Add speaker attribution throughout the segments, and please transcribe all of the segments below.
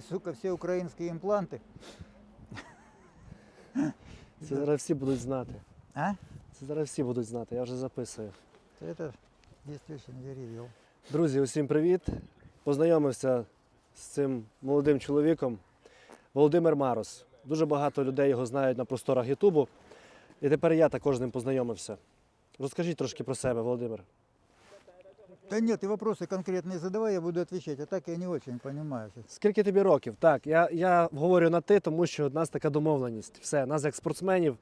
Speaker 1: сука, всі українські імпланти.
Speaker 2: Це зараз всі будуть знати.
Speaker 1: А?
Speaker 2: Це зараз всі будуть знати, я вже записую.
Speaker 1: Це дійсно вірів.
Speaker 2: Друзі, усім привіт! Познайомився з цим молодим чоловіком. Володимир Марос. Дуже багато людей його знають на просторах Ютубу. І тепер я також з ним познайомився. Розкажіть трошки про себе, Володимир.
Speaker 1: Да нет, ты вопросы конкретные задавай, я буду отвечать. А так я не очень понимаю. сейчас.
Speaker 2: Скільки тобі років? Так, я, я говорю на ти, тому що у нас така домовленість. Все, нас як спортсменів.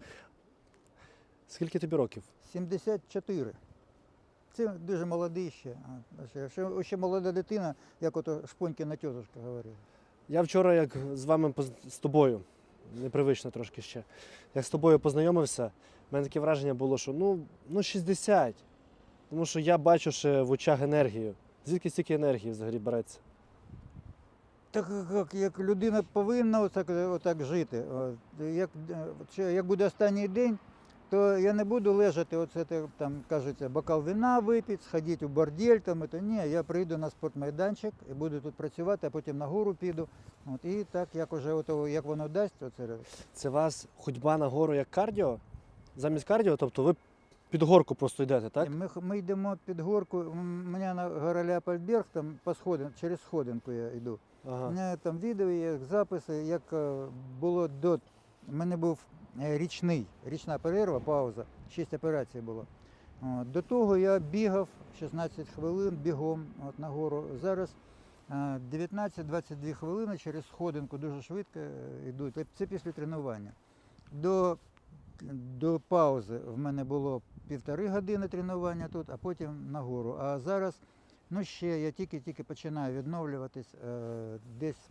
Speaker 2: Скільки тобі років?
Speaker 1: 74. Це дуже молодий ще. А, ще- Ще, ще молода дитина, як ото Шпонькіна тітушка говорила.
Speaker 2: Я вчора, як з вами поз- з тобою, непривично трошки ще, як з тобою познайомився, в мене таке враження було, що ну, ну 60. Тому що я бачу ще в очах енергію. Звідки стільки енергії взагалі береться?
Speaker 1: Так як, як людина повинна отак, отак жити. От, Як, чи як буде останній день, то я не буду лежати, оце там кажеться, бокал вина випити, сходити у бордель. Там, то, ні, я прийду на спортмайданчик і буду тут працювати, а потім на гору піду. От, і так, як, уже, ото, як воно дасть, оце,
Speaker 2: Це вас ходьба на гору як кардіо? Замість кардіо, тобто ви під горку просто йдете, так?
Speaker 1: Ми, ми йдемо під горку, у мене на гора Ляпальберг, там по сходин, через сходинку я йду. У мене там відео є, записи, як е, було до. У мене був е, річний, річна перерва, пауза, 6 операцій було. До того я бігав 16 хвилин бігом от, на гору. Зараз е, 19-22 хвилини через сходинку дуже швидко е, йдуть. Це після тренування. До, до паузи в мене було півтори години тренування тут, а потім на гору. А зараз Ну, ще я тільки-тільки починаю відновлюватись е, десь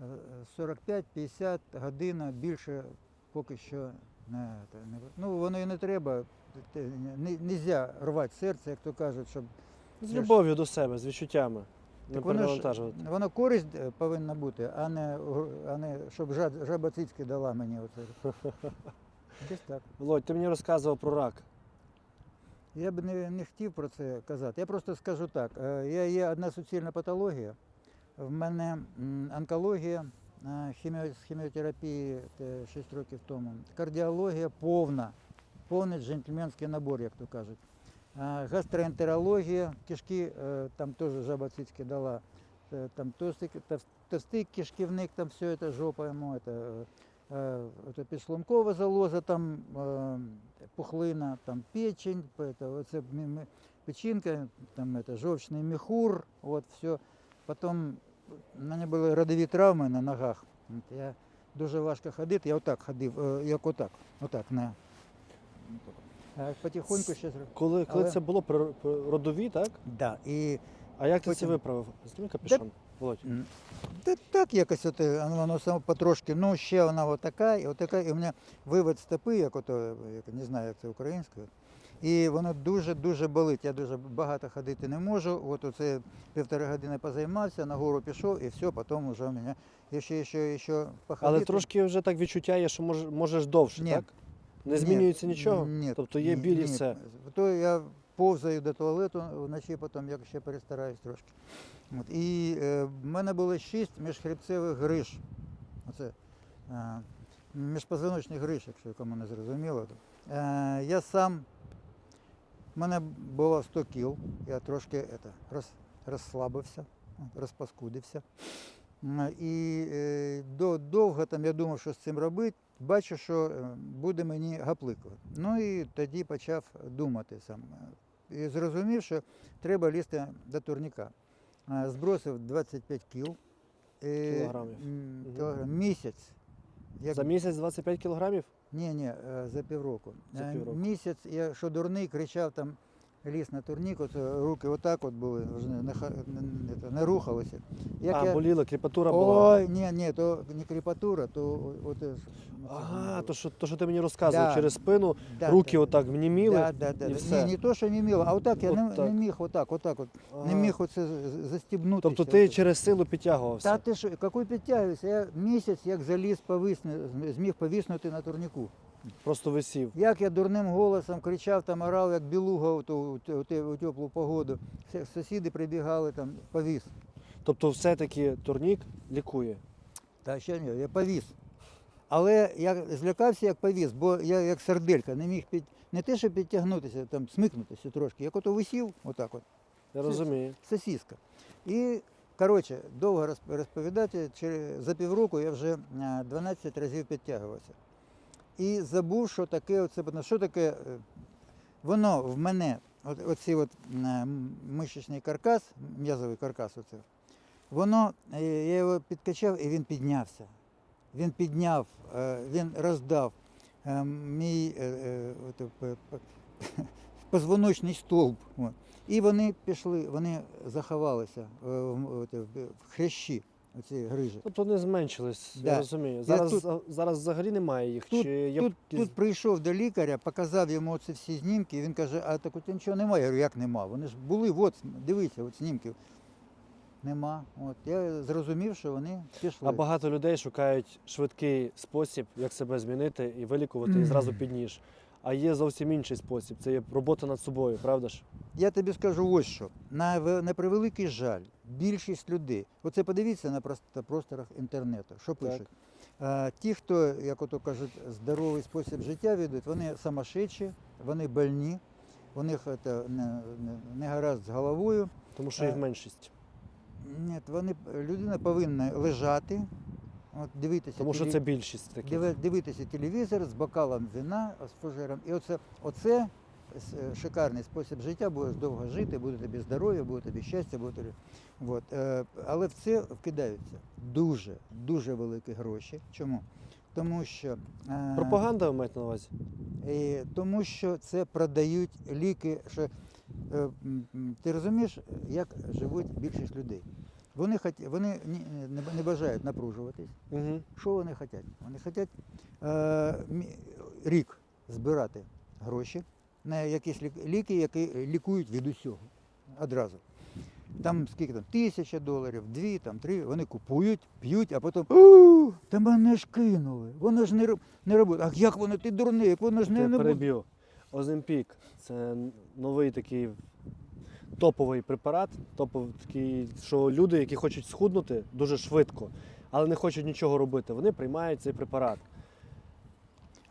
Speaker 1: е, 45-50 годин, більше поки що не, не ну воно і не треба. Не можна рвати серце, як то кажуть, щоб
Speaker 2: З любов'ю до себе, з відчуттями. Не
Speaker 1: так воно ж воно користь е, повинна бути, а не, а не щоб жа- жаба цицьки дала мені оце. Десь так.
Speaker 2: Володь, ти мені розказував про рак.
Speaker 1: Я б не, не хотів про це казати. Я просто скажу так: е, я є одна суцільна патологія. В мене онкологія, е, хіміо- з хіміотерапії 6 років тому, кардіологія повна, повний джентльменський набор, як то кажуть. Е, Гастроентерологія, кишки, е, там теж жаба цицьки дала, там товстий, товстий кишківник, там все це жопа йому, это, е, е, это підшлункова залоза, там е, пухлина, там печень, это, оце мі- мі- печінка, там это, жовчний міхур, от все. Потім в мене були родові травми на ногах. От Я дуже важко ходити, я отак ходив, е, як отак, отак, на. А потихоньку ще зробив.
Speaker 2: Коли, коли
Speaker 1: Але-
Speaker 2: це було при, при родові, так?
Speaker 1: Да, і
Speaker 2: А як ти це
Speaker 1: Потім-
Speaker 2: виправив? Зніми капюшон, Володь.
Speaker 1: Та так якось от, е, воно само потрошки, ну ще вона отака, і отака, і у мене вивод стопи, як ото, як, не знаю, як це українською. І воно дуже-дуже болить. Я дуже багато ходити не можу. От оце півтори години позаймався, на гору пішов і все, потім вже у мене і ще, ще, ще походити.
Speaker 2: Але трошки вже так відчуття є, що мож, можеш довше,
Speaker 1: Ні.
Speaker 2: так? Не змінюється нічого?
Speaker 1: Ні.
Speaker 2: Тобто є біль і все.
Speaker 1: То я повзаю до туалету вночі, потім я ще перестараюсь трошки. От. І е, в мене було шість міжхребцевих гриж. Оце е, міжпозвоночних гриж, якщо кому не зрозуміло. Е, я сам, в мене було 100 кіл, я трошки это, роз, розслабився, розпаскудився. І е, до, довго там я думав, що з цим робити. Бачу, що е, буде мені гапликувати. Ну і тоді почав думати сам. І зрозумів, що треба лізти до турніка. Е, Збросив 25 кіл.
Speaker 2: Кілограмів.
Speaker 1: Місяць. Як...
Speaker 2: За місяць 25 кілограмів?
Speaker 1: Ні, ні, е, за півроку.
Speaker 2: За
Speaker 1: Е,
Speaker 2: півроку.
Speaker 1: Місяць, я що дурний, кричав там, ліз на турнік, от, е, руки отак от були, не, не, не, не, рухалися. Як
Speaker 2: а,
Speaker 1: я...
Speaker 2: боліла, кріпатура була.
Speaker 1: Ой, ні, ні, то не кріпатура, то от, е,
Speaker 2: Ага, то що, то, що ти мені розказував
Speaker 1: Да.
Speaker 2: через спину,
Speaker 1: Да,
Speaker 2: руки
Speaker 1: да,
Speaker 2: отак вніміли.
Speaker 1: Да, да, да.
Speaker 2: і
Speaker 1: Ні, не то, що не а отак я не,
Speaker 2: Отак.
Speaker 1: не міг отак, отак от. Не міг оце з- з- застібнути.
Speaker 2: Тобто ти через силу підтягувався.
Speaker 1: Та ти що, який підтягуюся? Я місяць як заліз повисне, зміг повиснути на турніку.
Speaker 2: Просто висів.
Speaker 1: Як я дурним голосом кричав, там орав, як білуга у, ту- у, те- у теплу погоду. Сусіди прибігали там, повіз.
Speaker 2: Тобто, все-таки турнік лікує.
Speaker 1: Та ще ні, я повіз. Але я злякався, як повіз, бо я як сарделька не міг під не те, що підтягнутися, там смикнутися трошки. Як ото висів, отак от,
Speaker 2: Я розумію.
Speaker 1: сосіска. І, коротше, довго розповідати, за півроку я вже 12 разів підтягувався. І забув, що таке, оце, що таке, е, воно в мене, от, оцей от м, мишечний каркас, м'язовий каркас, оце, воно, е, я його підкачав і він піднявся. Він підняв, е, він роздав е, мій е, е, позвоночний стовп. І вони пішли, вони заховалися е, в хрящі, оці грижі.
Speaker 2: Тобто вони зменшились, я розумію. Зараз,
Speaker 1: тут-
Speaker 2: зараз взагалі немає їх.
Speaker 1: Тут-
Speaker 2: Чи є
Speaker 1: Тут, тут прийшов до лікаря, показав йому ці всі знімки, і він каже, а так от нічого немає. Я говорю, як нема? Вони ж були, от, дивіться, от знімки. Нема. От. Я зрозумів, що вони пішли.
Speaker 2: А багато людей шукають швидкий спосіб, як себе змінити і вилікувати, і зразу під ніж. А є зовсім інший спосіб. Це є робота над собою, правда ж?
Speaker 1: Я тобі скажу ось що. На, превеликий жаль, більшість людей, оце подивіться на прос- просторах інтернету, що пишуть. А, ті, хто, як ото кажуть, здоровий спосіб життя ведуть, вони самошедші, вони больні, у них це, не, не, не гаразд з головою.
Speaker 2: Тому що їх меншість.
Speaker 1: Ні, вони, людина повинна лежати, от, дивитися,
Speaker 2: Тому що
Speaker 1: теле-
Speaker 2: це більшість таких.
Speaker 1: диви- дивитися телевізор з бокалом вина, з фужером. І оце, оце шикарний спосіб життя, будеш довго жити, буде тобі здоров'я, буде тобі щастя, буде тобі. От. е, Але в це вкидаються дуже, дуже великі гроші. Чому? Тому що, е,
Speaker 2: Пропаганда ви маєте на увазі?
Speaker 1: і тому що це продають ліки. Що, е, ти розумієш, як живуть більшість людей? Вони, хот... вони не, не бажають напружуватись.
Speaker 2: Угу.
Speaker 1: Що вони хочуть? Вони хочуть е, рік збирати гроші на якісь лік- ліки, які лікують від усього одразу. Там скільки там, тисяча доларів, дві, там, три, вони купують, п'ють, а потім «У, та мене ж кинули, воно ж не, не робить. А як воно, ти дурний, як воно ж не,
Speaker 2: Я
Speaker 1: не
Speaker 2: переб'ю. Оземпік це новий такий топовий препарат, топовий такий, що люди, які хочуть схуднути дуже швидко, але не хочуть нічого робити, вони приймають цей препарат.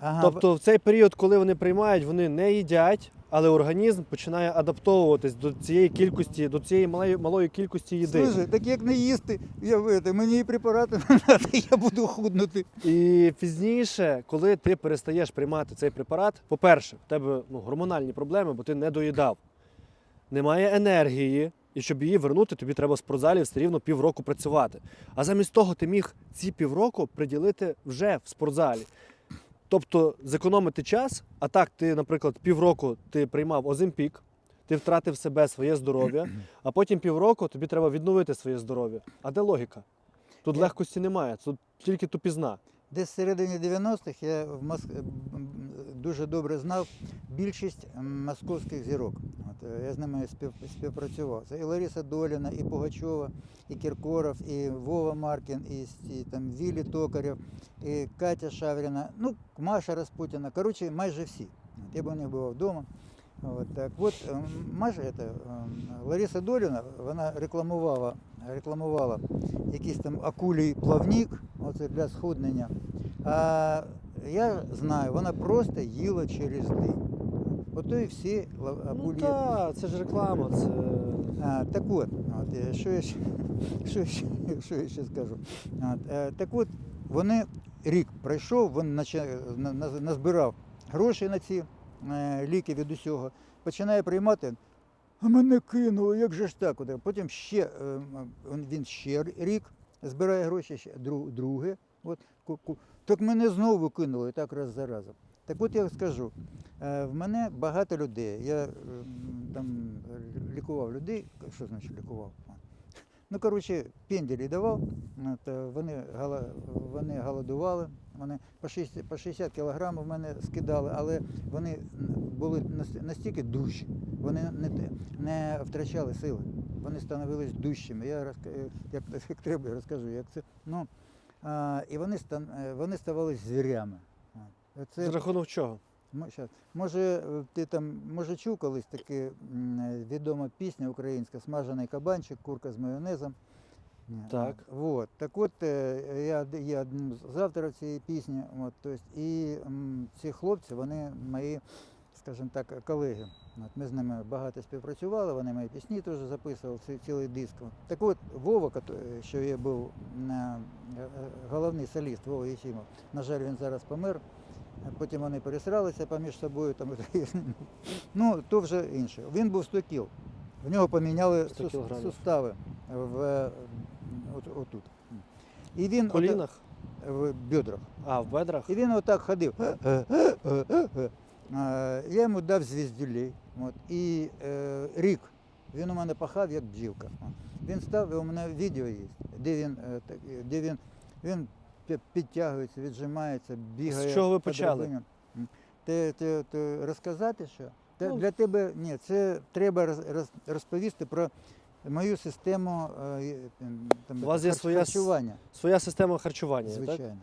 Speaker 1: Ага,
Speaker 2: Тобто в цей період, коли вони приймають, вони не їдять, але організм починає адаптовуватись до цієї кількості, до цієї малої, малої кількості їди.
Speaker 1: Слухай, так як не їсти, я, в мені і препарати не треба, я буду худнути.
Speaker 2: І пізніше, коли ти перестаєш приймати цей препарат, по-перше, в тебе ну, гормональні проблеми, бо ти не доїдав. Немає енергії, і щоб її вернути, тобі треба в спортзалі все рівно півроку працювати. А замість того ти міг ці півроку приділити вже в спортзалі. Тобто зекономити час, а так ти, наприклад, півроку ти приймав Озимпік, ти втратив себе, своє здоров'я, а потім півроку тобі треба відновити своє здоров'я. А де логіка? Тут
Speaker 1: Я-
Speaker 2: легкості немає, тут тільки тупізна.
Speaker 1: Десь в середині 90-х я в Моск... дуже добре знав більшість московських зірок. Е, я з ними спів... співпрацював. Це і Лариса Доліна, і Пугачова, і Кіркоров, і Вова Маркін, і, і там Вілі Токарєв, і Катя Шавріна, ну, Маша Распутіна. Коротше, майже всі. Я б у них був вдома. От, так от, ем, Маша, это, ем, Лариса Доліна, вона рекламувала, рекламувала якийсь там акулій плавник, оце для схуднення. А я знаю, вона просто їла через день. Ото і всі
Speaker 2: Ну так, це ж реклама, це.
Speaker 1: А, так от, от е, що, я ще, що, я ще, що я ще скажу. От, е, так от, вони рік пройшов, він наче, на- на- назбирав гроші на ці е, ліки від усього, починає приймати. А мене кинули, як же ж так? От, Потім ще е, м, він ще рік збирає гроші, ще дру- друге. От, ку- ку- так мене знову кинули, і так раз за разом. Так от я скажу, е, в мене багато людей. Я там лікував людей. Що значить лікував? Ну, коротше, пенделі давав, е, вони, вони голодували, вони по 60, по 60 кілограм в мене скидали, але вони були настільки дужчі, вони не, не втрачали сили, вони становились дужчими. Я е, як, як треба, розкажу, як це. Ну, а, і вони, стан, е, вони ставали звірями. От. Це,
Speaker 2: За рахунок чого?
Speaker 1: Може, е, ти там може чув колись таки м, е, відома пісня українська Смажений кабанчик, курка з майонезом.
Speaker 2: Так.
Speaker 1: Вот. Так от е, я є одним з авторів цієї пісні. От, то есть, і м, ці хлопці, вони мої, скажімо так, колеги. От, ми з ними багато співпрацювали, вони мої пісні теж записували, ці- цілий диск. Так от Вова, що я був е, е, головний соліст Вова Єфімов, на жаль, він зараз помер. Потім вони пересралися поміж собою. Там, ну, то вже інше. Він був 100 кіл. В нього поміняли
Speaker 2: 100
Speaker 1: сус-
Speaker 2: кілограмів.
Speaker 1: сустави в, от, отут. І він
Speaker 2: В колінах?
Speaker 1: отак- в бедрах.
Speaker 2: А, в бедрах?
Speaker 1: І він отак ходив. Я йому дав звіздюлей. От, і е, рік. Він у мене пахав, як бджілка. Він став, і у мене відео є, де він, е, де він, він підтягується, віджимається, бігає.
Speaker 2: чого ви почали?
Speaker 1: Ти, ти, ти розказати що? Та
Speaker 2: Ну,
Speaker 1: для тебе ні, це треба роз, роз- розповісти про мою систему е, там,
Speaker 2: У вас є своя
Speaker 1: харчування.
Speaker 2: Своя система харчування, так?
Speaker 1: Звичайно.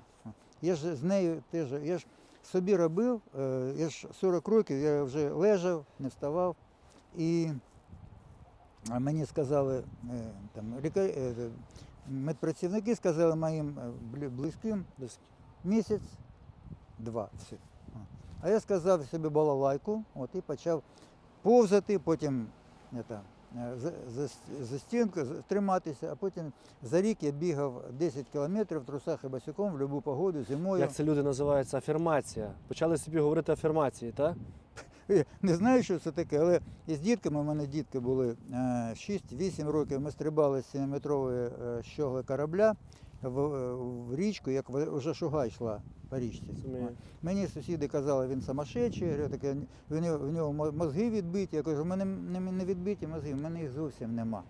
Speaker 1: Я ж з нею теж, я ж собі робив, е, я ж 40 років, я вже лежав, не вставав. І мені сказали, е, там, е, медпрацівники сказали моїм е, близьким місяць, два. Все. А. Я сказав собі балалайку, от, і почав повзати, потім это, е, за, за, за стінку триматися, а потім за рік я бігав 10 кілометрів в трусах і босиком в будь-яку погоду, зимою.
Speaker 2: Як це люди називаються? Афірмація. Почали собі говорити афірмації, так?
Speaker 1: Не знаю, що це таке, але із дітками, у мене дітки були е, 6-8 років, ми стрибали з 7-метрової е, щогли корабля в, е, в річку, як вже шуга йшла по річці. Мені сусіди казали, він самошедший, в нього, мозги відбиті. Я кажу, в мене не, не відбиті мозги, в мене їх зовсім нема.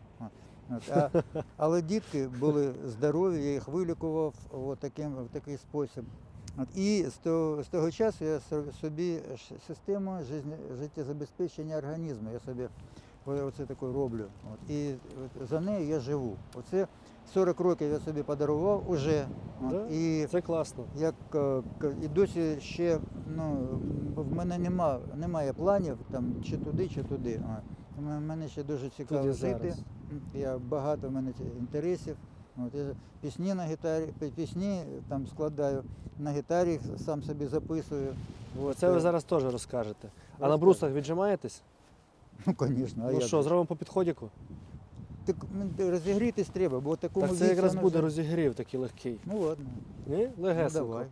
Speaker 1: От, а, але дітки були здорові, я їх вилікував от таким, в такий спосіб. От, і з того, з того часу я собі систему життєзабезпечення організму, я собі оце таке роблю. От, і за нею я живу. Оце 40 років я собі подарував уже. От,
Speaker 2: Да?
Speaker 1: і
Speaker 2: Це класно.
Speaker 1: як е, і досі ще ну, в мене нема, немає планів там чи туди, чи туди. Мене ще дуже цікаво жити. Я багато в мене інтересів. От, я пісні на гітарі, пісні там складаю на гітарі, сам собі записую. От,
Speaker 2: Це ви
Speaker 1: е,
Speaker 2: зараз теж розкажете. А на брусах віджимаєтесь?
Speaker 1: Ну, звісно, а
Speaker 2: Ну що, зробимо по підходіку?
Speaker 1: Так м, розігрітись треба, бо в такому
Speaker 2: Так це
Speaker 1: віці
Speaker 2: якраз
Speaker 1: воно
Speaker 2: буде
Speaker 1: вже-
Speaker 2: розігрів такий легкий.
Speaker 1: Ну ладно,
Speaker 2: Ні?
Speaker 1: ну,
Speaker 2: Легесенько.
Speaker 1: давай.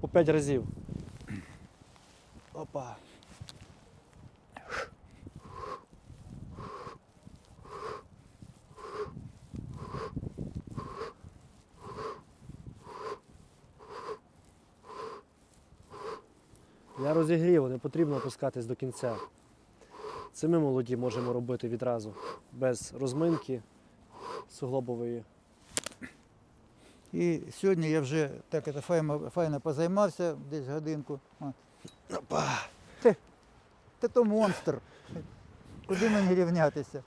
Speaker 2: По п'ять разів. Опа. Я розігрів, не потрібно опускатись до кінця. Це ми молоді можемо робити відразу, без розминки суглобової.
Speaker 1: І сьогодні я вже так это, файно, файно позаймався десь годинку.
Speaker 2: Опа.
Speaker 1: Та то монстр. Куди мені рівнятися?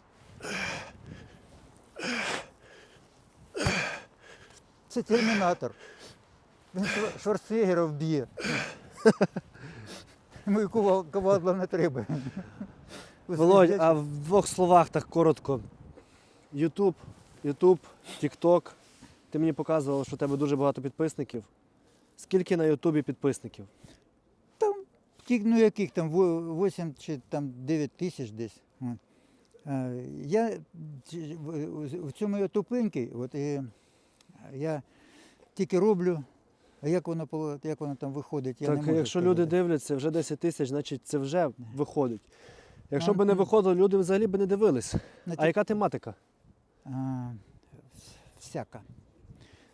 Speaker 1: Це термінатор. Він Швар- Шварценеггера вб'є. Ми ковадла не треба.
Speaker 2: Володь, а в двох словах так коротко. Ютуб, Ютуб, Тікток. Ти мені показував, що у тебе дуже багато підписників. Скільки на Ютубі підписників?
Speaker 1: Там, ну яких там, 8 чи там 9 тисяч десь. Е, Я в- цьому я тупенький, от, я тільки роблю, а як воно, поло- як воно там виходить, я не
Speaker 2: так,
Speaker 1: можу
Speaker 2: якщо
Speaker 1: сказати.
Speaker 2: люди дивляться вже 10 тисяч, значить це вже виходить. Якщо
Speaker 1: Ну,
Speaker 2: б не
Speaker 1: ну.
Speaker 2: виходило, люди взагалі б не дивились.
Speaker 1: Значить,
Speaker 2: А яка тематика?
Speaker 1: а, всяка.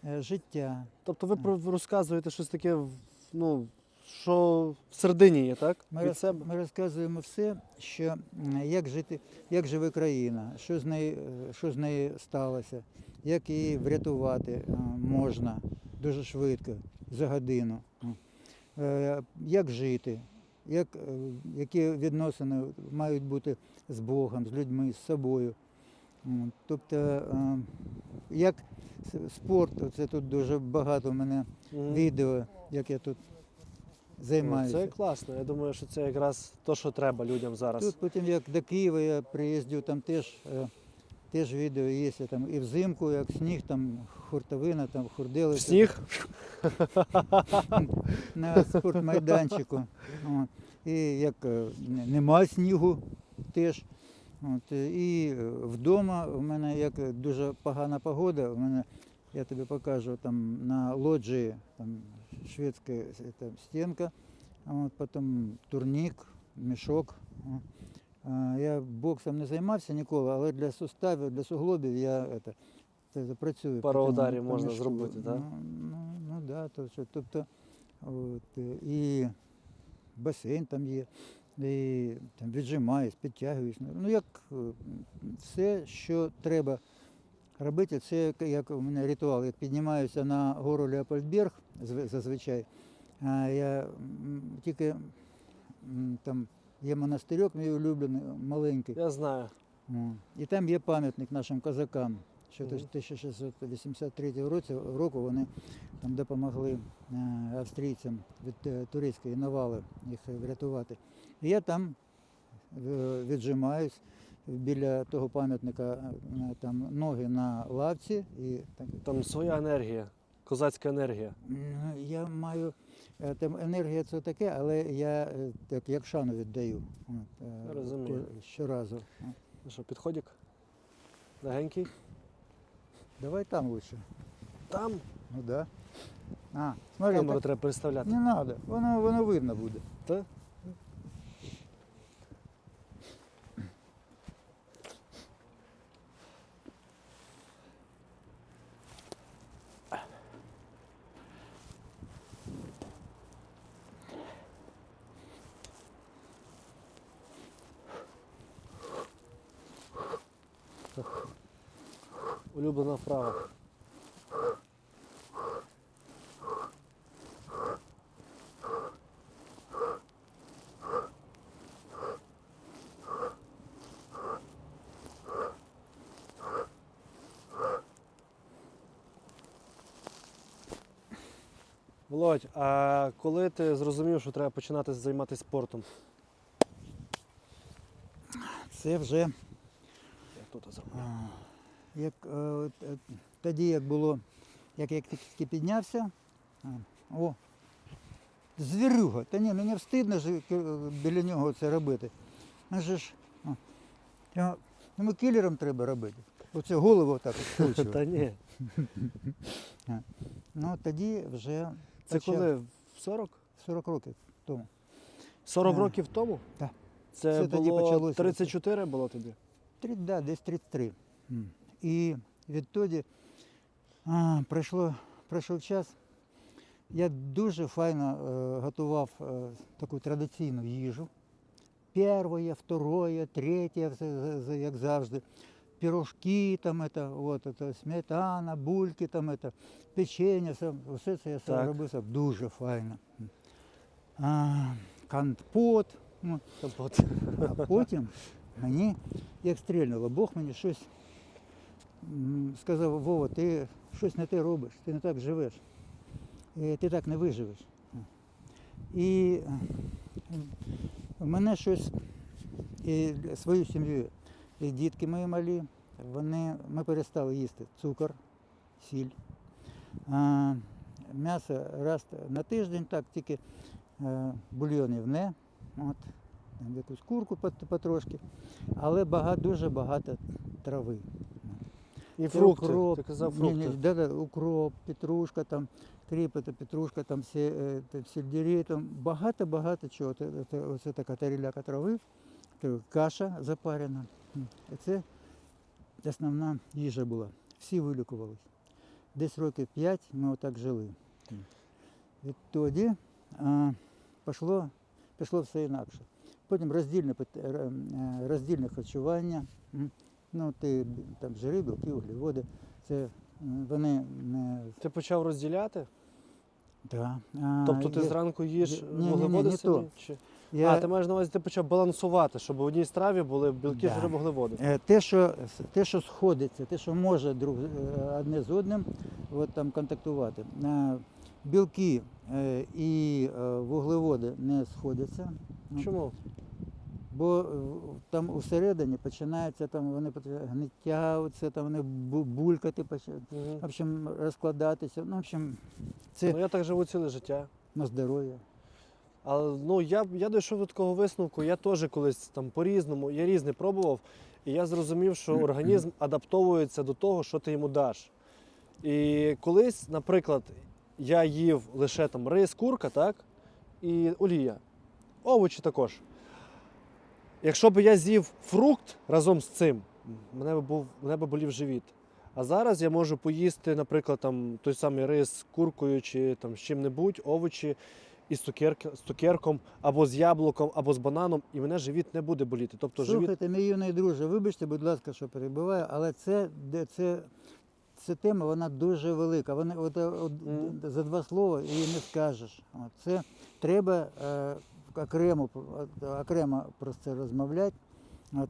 Speaker 1: Е, Життя.
Speaker 2: Тобто ви про- розказуєте щось таке, в- ну, що в середині є, так?
Speaker 1: Ми,
Speaker 2: Від
Speaker 1: роз-
Speaker 2: себе?
Speaker 1: ми розказуємо все, що м, як жити, як живе країна, що з нею, е, що з нею сталося, як її врятувати е, можна дуже швидко, за годину. Е, Як жити, як, е, які відносини мають бути з Богом, з людьми, з собою. Тобто, е, як спорт, це тут дуже багато в мене відео, як я тут займаюся.
Speaker 2: Це класно. Я думаю, що це якраз те, що треба людям зараз.
Speaker 1: Тут потім як до Києва я приїздю, там теж теж відео є там і взимку, як сніг, там хуртовина, там хурдели.
Speaker 2: В сніг?
Speaker 1: на спортмайданчику. От. І як е, нема снігу теж. От. І е, вдома у мене як дуже погана погода, у мене, я тобі покажу, там на лоджії там, шведська е, там, стінка, а от, потім турнік, мішок. Я боксом не займався ніколи, але для суставів, для суглобів я это, це, працюю.
Speaker 2: Пару ударів можна зробити, так?
Speaker 1: Ну, ну, ну да, то, що, тобто, от, е, і басейн там є, і там віджимаюсь, підтягуюсь. Ну, як е, все, що треба робити, це як у мене ритуал. Як піднімаюся на гору Леопольдберг, зазвичай, я тільки там є монастирьок, мій улюблений, маленький.
Speaker 2: Я знаю.
Speaker 1: І там є пам'ятник нашим козакам. Що 1683 року вони там допомогли е, австрійцям від е, турецької навали їх врятувати. І я там е, віджимаюсь біля того пам'ятника, там ноги на лавці. І
Speaker 2: Там своя енергія, козацька енергія.
Speaker 1: я маю там енергія це таке, але я е, так як шану віддаю. Е,
Speaker 2: розумію.
Speaker 1: Щоразу.
Speaker 2: Ну що, підходик? Легенький?
Speaker 1: Давай там лучше.
Speaker 2: Там
Speaker 1: Ну да. А, смотри,
Speaker 2: камеру
Speaker 1: так
Speaker 2: треба переставляти.
Speaker 1: не треба, воно, воно видно буде.
Speaker 2: Та? Улюблена вправа. Володь, а коли ти зрозумів, що треба починати займатися спортом?
Speaker 1: Це вже
Speaker 2: Я тут зроблю.
Speaker 1: Як е, тоді, як було, як я тільки піднявся. О, звірюга. Та ні, мені встидно ж е, біля нього це робити. Ну же ж, йому кілером треба робити. Оце голову так
Speaker 2: Та ні.
Speaker 1: Ну тоді вже
Speaker 2: Це
Speaker 1: почав.
Speaker 2: коли? В 40?
Speaker 1: 40 років тому.
Speaker 2: 40
Speaker 1: Е,
Speaker 2: років тому?
Speaker 1: так.
Speaker 2: Це,
Speaker 1: Це тоді почалося.
Speaker 2: 34 було тобі?
Speaker 1: Три, да, десь 33. М. І відтоді а, пройшло, пройшов час. Я дуже файно е, готував е, таку традиційну їжу. Перше, второе, третє, все, з- з- як завжди. Пірожки, там, это, от, это, сметана, бульки, там, это, печення, все, все це я сам
Speaker 2: Так.
Speaker 1: робив сам. дуже файно. А, компот. ну,
Speaker 2: Компот.
Speaker 1: а потім мені як стрільнуло, Бог мені щось м, сказав, Вова, ти щось не те робиш, ти не так живеш, е, ти так не виживеш. І е, мене щось, і свою сім'ю, і дітки мої малі, вони, ми перестали їсти цукор, сіль. М'ясо раз на тиждень, так, тільки е, бульйонів не. От, якусь курку потрошки, але багато, дуже багато трави.
Speaker 2: І фрукти.
Speaker 1: укроп,
Speaker 2: Ти казав
Speaker 1: ні, ні,
Speaker 2: фрукти.
Speaker 1: да, да, укроп, петрушка, там, кріп, петрушка, там, сі, е, там, сельдерей, там багато-багато чого. Це, це, оце така таріляка трави, каша запарена. Це основна їжа була. Всі вилікувались. Десь років 5 ми отак жили. Відтоді а, пішло, пішло все інакше. Потім роздільне, е, роздільне харчування. Ну, ти там жири, білки, углеводи. Це вони не
Speaker 2: Ти почав розділяти?
Speaker 1: да. а,
Speaker 2: Тобто ти
Speaker 1: є-
Speaker 2: зранку їш
Speaker 1: ні, ні, ні,
Speaker 2: вуглеводи
Speaker 1: не то.
Speaker 2: Чи...
Speaker 1: я,
Speaker 2: А, ти маєш на увазі, ти почав балансувати, щоб в одній страві були білки,
Speaker 1: Да.
Speaker 2: жири, вуглеводи.
Speaker 1: Е, Те, що, те, що сходиться, те, що може друг, е, одне з одним от, там, контактувати. Е, Білки е, і е, вуглеводи не сходяться. Ну,
Speaker 2: Чому?
Speaker 1: Бо е, там усередині починається там вони гниття, там вони булькати починають. В общем, розкладатися. Ну, в общем, це
Speaker 2: Ну, я так живу ціле життя.
Speaker 1: на здоров'я.
Speaker 2: Але ну, я, я дійшов до такого висновку, я теж колись там по-різному, я різне пробував, і я зрозумів, що організм адаптовується до того, що ти йому даш. І колись, наприклад, я їв лише там рис, курка, так? І олія. Овочі також. Якщо б я з'їв фрукт разом з цим, мене б був, мене б болів живіт. А зараз я можу поїсти, наприклад, там той самий рис з куркою чи там з чим-небудь, овочі із цукерки, з цукерком, або з яблуком, або з бананом, і мене живіт не буде боліти. Тобто живіт.
Speaker 1: Мій юний друже, вибачте, будь ласка, що перебиваю, але це, де- це, ця тема вона дуже велика. Вона от, от,
Speaker 2: Мгм.
Speaker 1: за два слова її не скажеш. Це треба е, окремо, окремо про це розмовляти. От,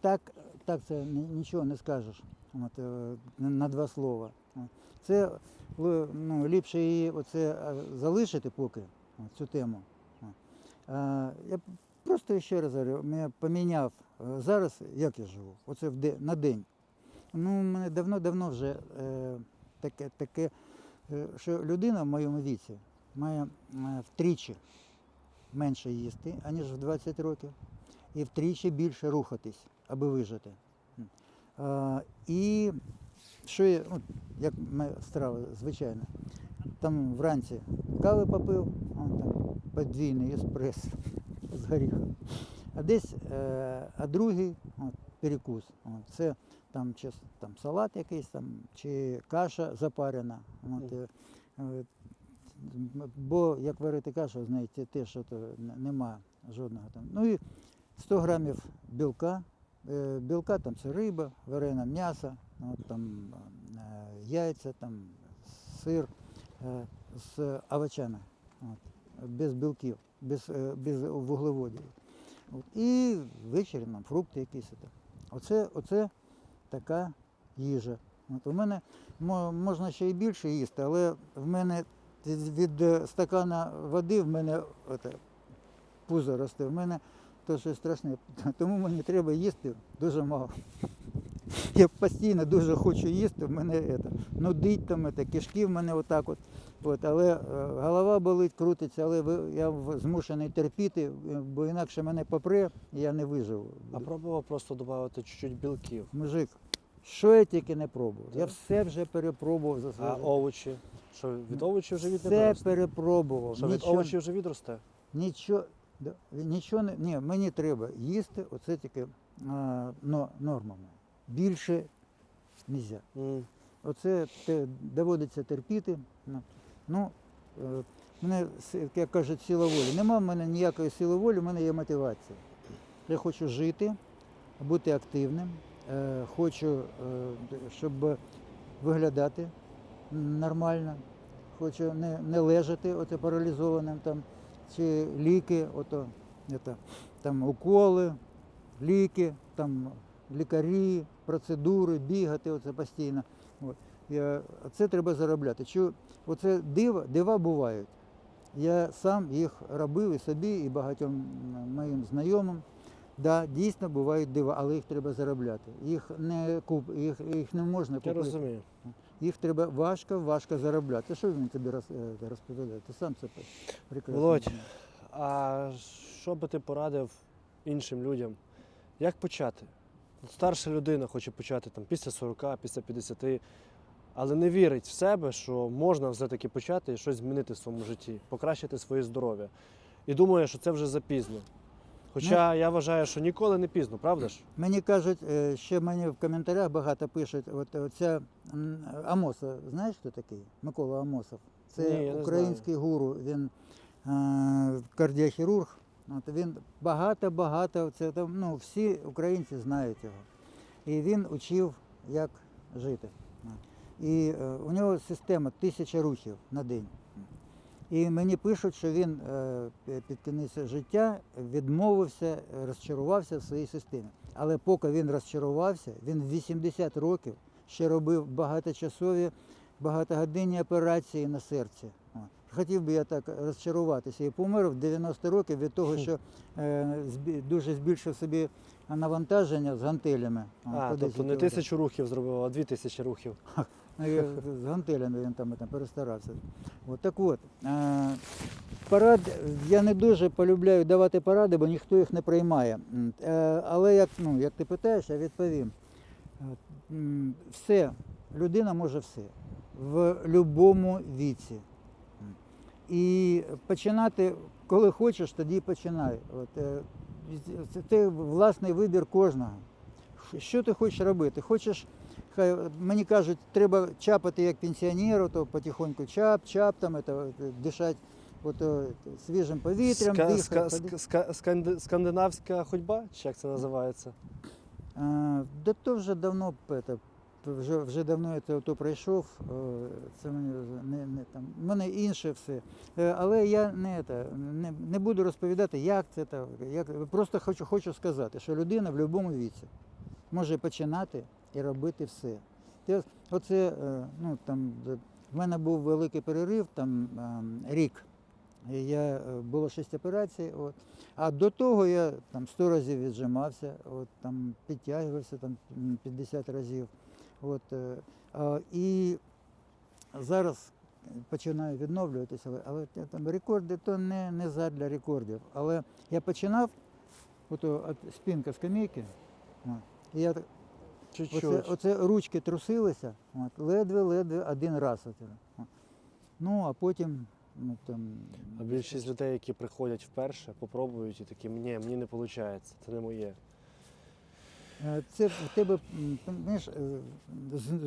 Speaker 1: так, так це нічого не скажеш от, е, на два слова. Це ну, ліпше її оце залишити поки цю тему. Я Просто ще раз говорю, поміняв е, зараз, як я живу, оце на день. Ну, мене давно-давно вже е, таке, таке, е, що людина в моєму віці має втричі менше їсти, аніж в 20 років, і втричі більше рухатись, аби вижити. Е, і що я, ну, як страва, звичайно, там вранці кави попив, а, там, подвійний еспрес з горіхом. А десь, е, а другий от, перекус. От, це там, чи, там салат якийсь там, чи каша запарена. От, бо як варити кашу, знаєте, те, що то нема жодного там. Ну і 100 грамів білка. Е, Білка там це риба, варене м'ясо, от, там, е, яйця, там, сир е, з овочами, от, без білків, без, без вуглеводів. От, і ввечері нам фрукти якісь. ото. Оце, оце така їжа. От у мене можна ще й більше їсти, але в мене від, е, стакана води в мене оте, пузо росте. В мене то щось страшне. Тому мені треба їсти дуже мало. Я постійно дуже хочу їсти, в мене это, нудить там, это, кишки в мене отак от. От, але е, голова болить, крутиться, але я змушений терпіти, е, бо інакше мене попре, і я не виживу.
Speaker 2: А пробував просто додати чуть-чуть білків.
Speaker 1: Мужик, що я тільки не пробував. Я все вже перепробував за своє.
Speaker 2: А овочі? Що від овочів живіт не
Speaker 1: Все перепробував.
Speaker 2: Що від
Speaker 1: Нічого,
Speaker 2: овочів живіт росте?
Speaker 1: нічого, да, нічого не. Ні, мені треба їсти, оце тільки а, но, нормами. Більше не можна.
Speaker 2: М.
Speaker 1: Оце те, доводиться терпіти. Ну, Ну, е, мене, с- як кажуть, сила волі. Нема в мене ніякої сили волі, в мене є мотивація. Я хочу жити, бути активним, е, хочу, е, щоб виглядати нормально, хочу не, не лежати оце паралізованим там, чи ліки, ото, это, там уколи, ліки, там лікарі, процедури, бігати оце постійно. От. Я, це треба заробляти. Чу, оце дива, дива бувають. Я сам їх робив і собі, і багатьом моїм знайомим. Да, дійсно бувають дива, але їх треба заробляти. Їх не куп, їх, їх не можна
Speaker 2: Я розумію.
Speaker 1: Їх треба важко, важко заробляти. Що він тобі е, розповідає? Ти сам це прекрасно.
Speaker 2: Володь. А що би ти порадив іншим людям? Як почати? Старша людина хоче почати там, після 40, після 50, але не вірить в себе, що можна все-таки почати і щось змінити в своєму житті, покращити своє здоров'я. І думає, що це вже запізно. Хоча я вважаю, що ніколи не пізно, правда ж?
Speaker 1: Мені кажуть, е, ще мені в коментарях багато пишуть, от оця м, Амоса, знаєш хто такий? Микола Амосов. Це
Speaker 2: Ні, я не
Speaker 1: український гуру, він е, кардіохірург. От він багато-багато, це там, ну, всі українці знають його. І він учив, як жити. І е, у нього система тисяча рухів на день. І мені пишуть, що він е, під кінець життя відмовився, розчарувався в своїй системі. Але поки він розчарувався, він в 80 років ще робив багаточасові, багатогодинні операції на серці. Хотів би я так розчаруватися і помер в 90 років від того, що е, дуже збільшив собі навантаження з гантелями.
Speaker 2: А, тобто не тисячу рухів зробив, а дві тисячі рухів.
Speaker 1: Ну, з гантелями він там, там перестарався. От, так от, е, парад, я не дуже полюбляю давати поради, бо ніхто їх не приймає. Е, Але як, ну, як ти питаєш, я відповім. Все, людина може все в будь-якому віці. І починати, коли хочеш, тоді починай. От, е, це власний вибір кожного. Що ти хочеш робити? Хочеш хай мені кажуть, треба чапати як пенсіонеру, то потихоньку чап, чап, там, это, дишати от, о, свіжим повітрям,
Speaker 2: Ска-
Speaker 1: дихати.
Speaker 2: ска- ска- ска- сканди- Скандинавська ходьба, чи як це називається?
Speaker 1: А, да то вже давно это, вже, вже давно я то, то пройшов. е, Це мені вже не, не там. в мене інше все. Е, Але я не, это, не, не буду розповідати, як це так. Як, просто хочу, хочу сказати, що людина в будь-якому віці може починати і робити все. Оце, е, ну, там, в мене був великий перерив, там ем, рік. Я, е, було шість операцій. От. А до того я там 100 разів віджимався, от, там, підтягувався там, 50 разів. От, е, і зараз починаю відновлюватися, але, там рекорди то не, не задля рекордів. Але я починав, ото, от спинка скамейки, от, і я так
Speaker 2: Чуть-чуть.
Speaker 1: Оце, оце ручки трусилися, ледве-ледве один раз. От. Ну, а потім ну, там,
Speaker 2: А більшість людей, які приходять вперше, попробують і такі, ні, мені не виходить, це не моє.
Speaker 1: е, це в тебе знаєш, е,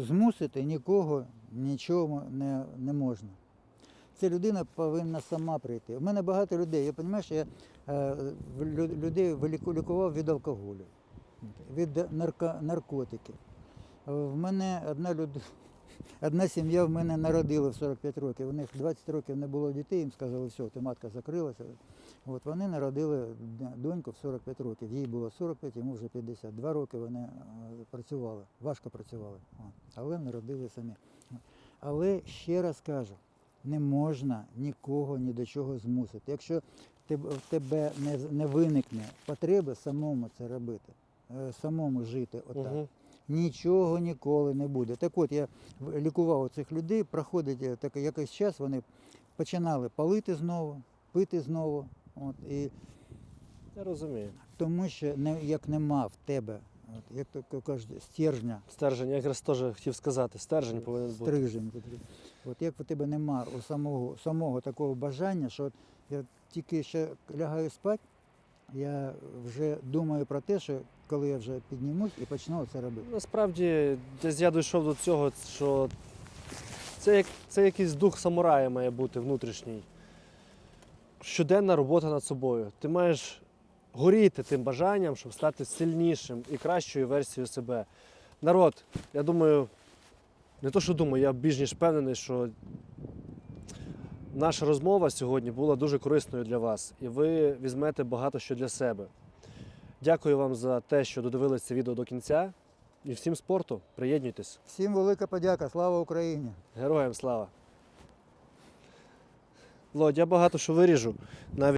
Speaker 1: змусити нікого нічого не, не можна. Це людина повинна сама прийти. У мене багато людей. Я розумію, що я е, людей лікував від алкоголю, від нарко, наркотиків. В мене одна людина. Одна сім'я в мене народила в 45 років. У них 20 років не було дітей, їм сказали, все, ти матка закрилася. От вони народили доньку в 45 років. Їй було 45, йому вже 50. Два роки вони е, працювали, важко працювали, але народили самі. Але ще раз кажу, не можна нікого ні до чого змусити. Якщо в тебе не, виникне потреби самому це робити, самому жити отак
Speaker 2: Угу.
Speaker 1: нічого ніколи не буде. Так от я лікував цих людей, проходить е, так, якийсь час, вони починали палити знову, пити знову. От, і
Speaker 2: Я розумію.
Speaker 1: тому що не, як нема в тебе, от, як то кажуть, стержня,
Speaker 2: Стержень, я якраз теж хотів сказати, стержень повинен бути.
Speaker 1: стрижень. От як у тебе нема у самого, самого такого бажання, що от я тільки ще лягаю спати, я вже думаю про те, що коли я вже піднімусь і почну це робити.
Speaker 2: Насправді, десь я дійшов до цього, що це, як, це якийсь дух самурая має бути внутрішній. Щоденна робота над собою. Ти маєш горіти тим бажанням, щоб стати сильнішим і кращою версією себе. Народ, я думаю, не то, що думаю, я більш ніж впевнений, що наша розмова сьогодні була дуже корисною для вас, і ви візьмете багато що для себе. Дякую вам за те, що додивилися це відео до кінця. І всім спорту, приєднуйтесь.
Speaker 1: Всім велика подяка, слава Україні!
Speaker 2: Героям слава! Лодь, я багато що виріжу. Навіть